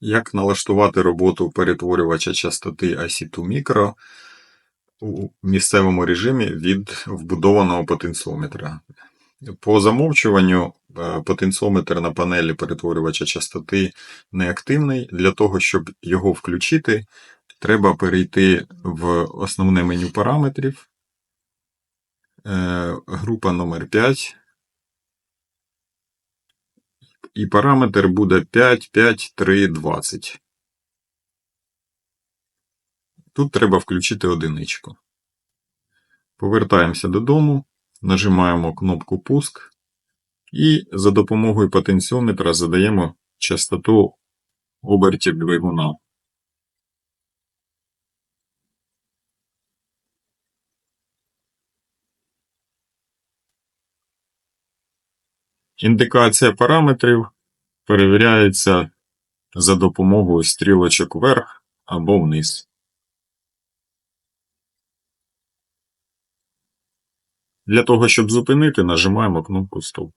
Як налаштувати роботу перетворювача частоти IC2 Micro у місцевому режимі від вбудованого потенціометра? По замовчуванню е, потенціометр на панелі перетворювача частоти неактивний. Для того, щоб його включити, треба перейти в основне меню параметрів. Е, Група номер 5. І параметр буде 5, 5, 3, 20. Тут треба включити одиничку. Повертаємося додому, нажимаємо кнопку Пуск і за допомогою потенціометра задаємо частоту обертів двигуна. Індикація параметрів перевіряється за допомогою стрілочок вверх або вниз. Для того, щоб зупинити, нажимаємо кнопку Стоп.